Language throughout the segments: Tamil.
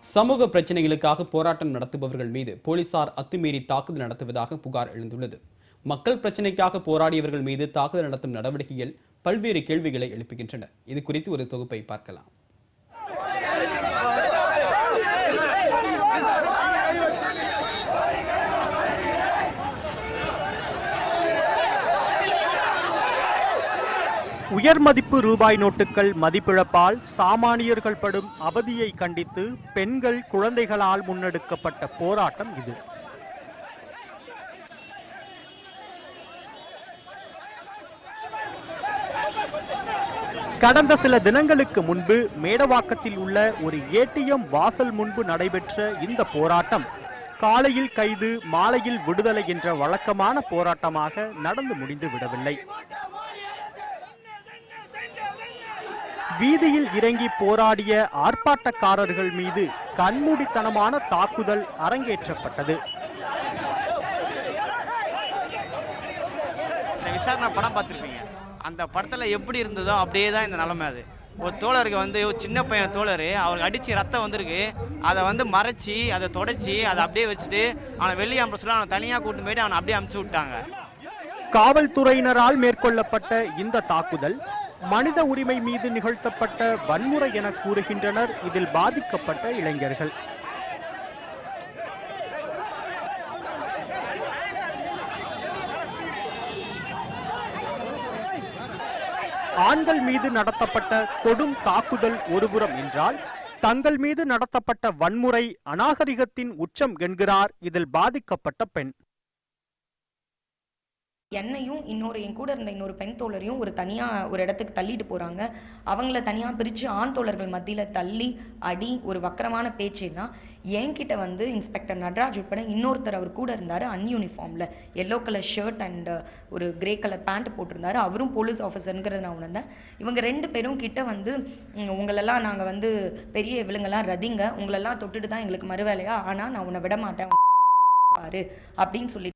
சமூக பிரச்சனைகளுக்காக போராட்டம் நடத்துபவர்கள் மீது போலீசார் அத்துமீறி தாக்குதல் நடத்துவதாக புகார் எழுந்துள்ளது. மக்கள் பிரச்சனைக்காக போராடியவர்கள் மீது தாக்குதல் நடத்தும் நடவடிக்கைகள் பல்வேறு கேள்விகளை எழுப்புகின்றன. இது குறித்து ஒரு தொகுப்பை பார்க்கலாம். உயர் மதிப்பு ரூபாய் நோட்டுகள் மதிப்பிழப்பால் சாமானியர்கள் படும் அவதியை கண்டித்து பெண்கள் குழந்தைகளால் முன்னெடுக்கப்பட்ட போராட்டம் இது. கடந்த சில தினங்களுக்கு முன்பு மேடவாக்கத்தில் உள்ள ஒரு ஏடிஎம் வாசல் முன்பு நடைபெற்ற இந்த போராட்டம் காலையில் கைது மாலையில் விடுதலை என்ற வழக்கமான போராட்டமாக நடந்து முடிந்து விடவில்லை. வீதியில் இறங்கி போராடிய ஆர்ப்பாட்டக்காரர்கள் மீது கண்மூடித்தனமான தாக்குதல் அரங்கேற்றப்பட்டது. விசாரணை படம் பார்த்துருப்பீங்க. அந்த படத்தில் எப்படி இருந்ததோ அப்படியே தான் இந்த நிலமை அது. ஒரு தோழருக்கு வந்து ஒரு சின்ன பையன் தோழர் அவருக்கு அடித்து ரத்தம் வந்திருக்கு. அதை வந்து மறைச்சி அதை தொடச்சி அதை அப்படியே வச்சுட்டு அவனை வெளியே அனுப்ப சொல்ல அவனை தனியாக கூட்டு போயிட்டு அவனை அப்படியே அமுச்சு விட்டாங்க. காவல்துறையினரால் மேற்கொள்ளப்பட்ட இந்த தாக்குதல் மனித உரிமை மீது நிகழ்த்தப்பட்ட வன்முறை என கூறுகின்றனர். இதில் பாதிக்கப்பட்ட இளைஞர்கள். ஆண்கள் மீது நடத்தப்பட்ட கொடும் தாக்குதல் ஒருபுறம் என்றால் தங்கள் மீது நடத்தப்பட்ட வன்முறை அநாகரிகத்தின் உச்சம் என்கிறார். இதில் பாதிக்கப்பட்ட பெண். என்னையும் இன்னொரு என் கூட இருந்த இன்னொரு பெண் தோழரையும் ஒரு தனியாக ஒரு இடத்துக்கு தள்ளிட்டு போகிறாங்க அவங்கள தனியாக பிரித்து ஆண் தோழர்கள் மத்தியில் தள்ளி அடி ஒரு வக்கரமான பேச்சுன்னா என்கிட்ட வந்து இன்ஸ்பெக்டர் நடராஜ் உட்பட இன்னொருத்தர் அவர் கூட இருந்தார் அன்யூனிஃபார்மில் எல்லோ கலர் ஷர்ட் அண்ட் ஒரு கிரே கலர் பேண்ட் போட்டிருந்தாரு. அவரும் போலீஸ் ஆஃபீஸருங்கிறத நான் உணர்ந்தேன். இவங்க ரெண்டு பேரும் கிட்ட வந்து உங்களெல்லாம் நாங்கள் வந்து பெரிய இவளுங்கெல்லாம் ரதிங்க. உங்களெல்லாம் தொட்டுட்டு தான் எங்களுக்கு மறுவேலையா? ஆனால் நான் உன்னை விட மாட்டேன் பாரு அப்படின்னு சொல்லி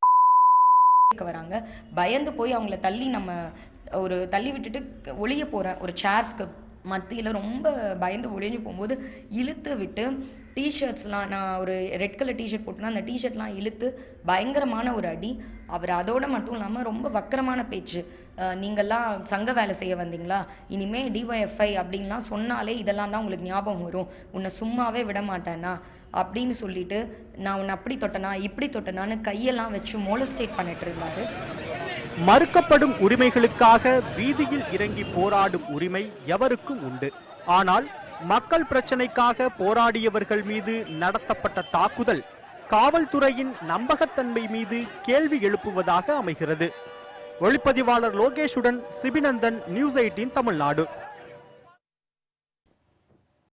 வராங்க. பயந்து போய் அவங்கள தள்ளி நம்ம ஒரு தள்ளி விட்டுட்டு ஒளிய போகிறேன் ஒரு சேர்ஸ்க்கு மத்தியில் ரொம்ப பயந்து ஒளிஞ்சு போகும்போது இழுத்து விட்டு டிஷர்ட்ஸ்லாம் நான் ஒரு ரெட் கலர் டிஷர்ட் போட்டேன்னா அந்த டிஷர்ட்லாம் இழுத்து பயங்கரமான ஒரு அடி. அவர் அதோட மட்டும் இல்லாமல் ரொம்ப வக்கரமான பேச்சு. நீங்கள்லாம் சங்க வேலை செய்ய வந்தீங்களா? இனிமேல் டிஒய்எஃப்ஐ அப்படின்லாம் சொன்னாலே இதெல்லாம் தான் உங்களுக்கு ஞாபகம் வரும். உன்னை சும்மாவே விட மாட்டேனா அப்படின்னு சொல்லிட்டு நான் உன்னை அப்படி தொட்டனா இப்படி தொட்டனான்னு கையெல்லாம் வச்சு மோலஸ்டேட் பண்ணிட்டு இருந்தாரு. மறுக்கப்படும் உரிமைகளுக்காக வீதியில் இறங்கி போராடும் உரிமை எவருக்கும் உண்டு? ஆனால் மக்கள் பிரச்சனைக்காக போராடியவர்கள் மீது நடத்தப்பட்ட தாக்குதல் காவல்துறையின் நம்பகத்தன்மை மீது கேள்வி எழுப்புவதாக அமைகிறது. ஒளிப்பதிவாளர் லோகேஷுடன் சிபிநந்தன் நியூஸ் எயிட்டீன் தமிழ்நாடு.